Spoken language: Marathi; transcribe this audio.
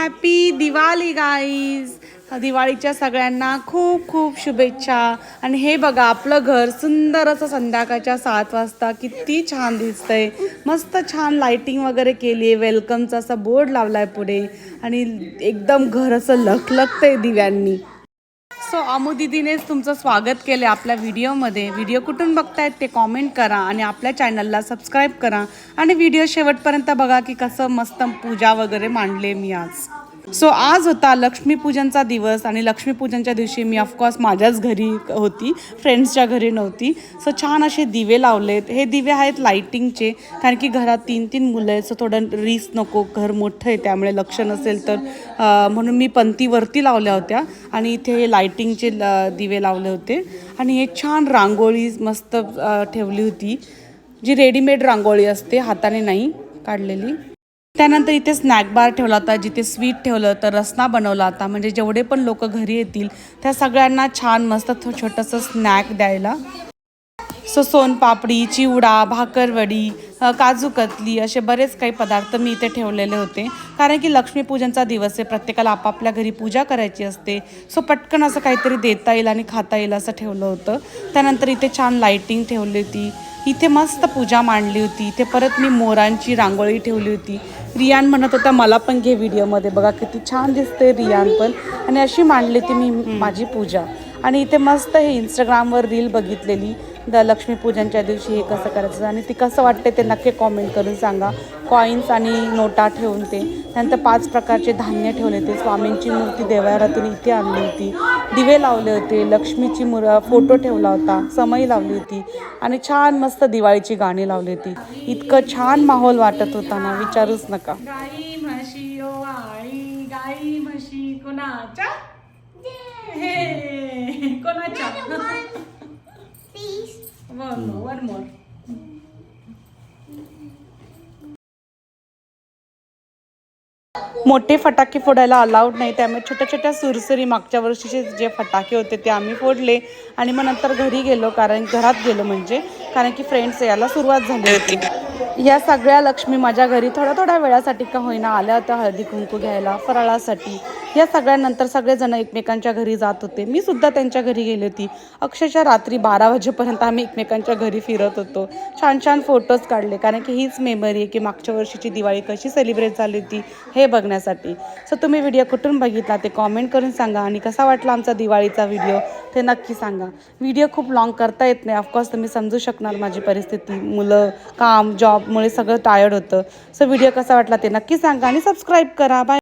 हॅपी दिवाळी गाईज दिवाळीच्या सगळ्यांना खूप खूप शुभेच्छा. आणि हे बघा आपलं घर सुंदर असं संध्याकाळच्या सात वाजता किती छान दिसतंय. मस्त छान लाइटिंग वगैरे केली आहे वेलकमचा असा बोर्ड लावलाय पुढे. आणि एकदम घर असं लखलखतंय दिव्यांनी. सो अमू दिदीनेच तुमचं स्वागत केलं आपल्या व्हिडिओमध्ये. व्हिडिओ कुठून बघतायत ते कॉमेंट करा आणि आपल्या चॅनलला सबस्क्राईब करा. आणि व्हिडिओ शेवटपर्यंत बघा की कसं मस्त पूजा वगैरे मांडले मी आज. सो आज होता लक्ष्मीपूजनचा दिवस आणि लक्ष्मीपूजनच्या दिवशी मी ऑफकोर्स माझ्याच घरी होती. फ्रेंड्सच्या घरी नव्हती. सो छान असे दिवे लावलेत. हे दिवे आहेत लाईटिंगचे कारण की घरात तीन तीन मुलं आहेत. सो थोडं रीस नको घर मोठं आहे त्यामुळे लक्ष नसेल तर म्हणून मी पंतीवरती लावल्या होत्या आणि इथे हे लाइटिंगचे ल- दिवे लावले होते. आणि हे छान रांगोळी मस्त ठेवली होती. जी रेडीमेड रांगोळी असते हाताने नाही काढलेली. त्यानंतर इथे स्नॅक बार ठेवला होता जिथे स्वीट ठेवलं तर रसना बनवला होता. म्हणजे जेवढे पण लोक घरी येतील त्या सगळ्यांना छान मस्त थो- छोटंसं स्नॅक द्यायला. सो सोनपापडी चिवडा भाकरवडी काजू कतली असे बरेच काही पदार्थ मी इथे ठेवलेले होते. कारण की लक्ष्मीपूजनचा दिवस आहे प्रत्येकाला आपापल्या घरी पूजा करायची असते. सो पटकन असं काहीतरी देता येईल आणि खाता येईल असं ठेवलं होतं. त्यानंतर इथे छान लाईटिंग ठेवली होती. इथे मस्त पूजा मांडली होती. इथे परत मी मोरांची रांगोळी ठेवली होती. रियान म्हणत होता मला पण घे व्हिडिओमध्ये. बघा किती छान दिसते रियान पण. आणि अशी मांडली ती मी माझी पूजा. आणि इथे मस्त हे इंस्टाग्रामवर रील बघितलेली. द लक्ष्मीपूजनच्या दिवशी हे कसं करायचं आणि ती कसं वाटते ते नक्की कॉमेंट करून सांगा. कॉईन्स आणि नोटा ठेवून ते. त्यानंतर पाच प्रकारचे धान्य ठेवले ते स्वामींची मूर्ती देवारातून इथे आणली होती. दिवे लावले होते. लक्ष्मीची मुर फोटो ठेवला होता. समई लावली होती. आणि छान मस्त दिवाळीची गाणी लावली होती. इतकं छान माहोल वाटत होता ना विचारूच नका. गाई म्हशी ओ आई गाई म्हशी कोणाच्या? कोणाच्या? मोर वन मोर मोठे फटाके फोडायला अलाउड नाही. त्यामुळे छोट्या छोट्या सुरसुरी मागच्या वर्षीचे जे फटाके होते ते आम्ही फोडले आणि मग नंतर घरी गेलो कारण घरात गेलो म्हणजे. कारण की फ्रेंड्स यायला सुरुवात झाली होती. या सगळ्या लक्ष्मी माझ्या घरी थोड्या थोड्या वेळासाठी का होईना आल्या होत्या हळदी कुंकू घ्यायला फराळासाठी. या सगळ्यानंतर सगळेजण एकमेकांच्या घरी जात होते. मी सुद्धा त्यांच्या घरी गेली होती. अक्षरशः रात्री बारा वाजेपर्यंत आम्ही एकमेकांच्या घरी फिरत होतो. छान छान फोटोज काढले. कारण की हीच मेमरी आहे की मागच्या वर्षीची दिवाळी कशी सेलिब्रेट झाली होती हे बघण्यासाठी. सो तुम्ही व्हिडिओ कुठून बघितला ते कॉमेंट करून सांगा आणि कसा वाटला आमचा दिवाळीचा व्हिडिओ ते नक्की सांगा. व्हिडिओ खूप लॉंग करता येत नाही. ऑफकोर्स तुम्ही समजू शकणार माझी परिस्थिती. मुलं काम जॉबमुळे सगळं टायर्ड होतं. सो व्हिडिओ कसा वाटला ते नक्की सांगा आणि सबस्क्राईब करा. बाय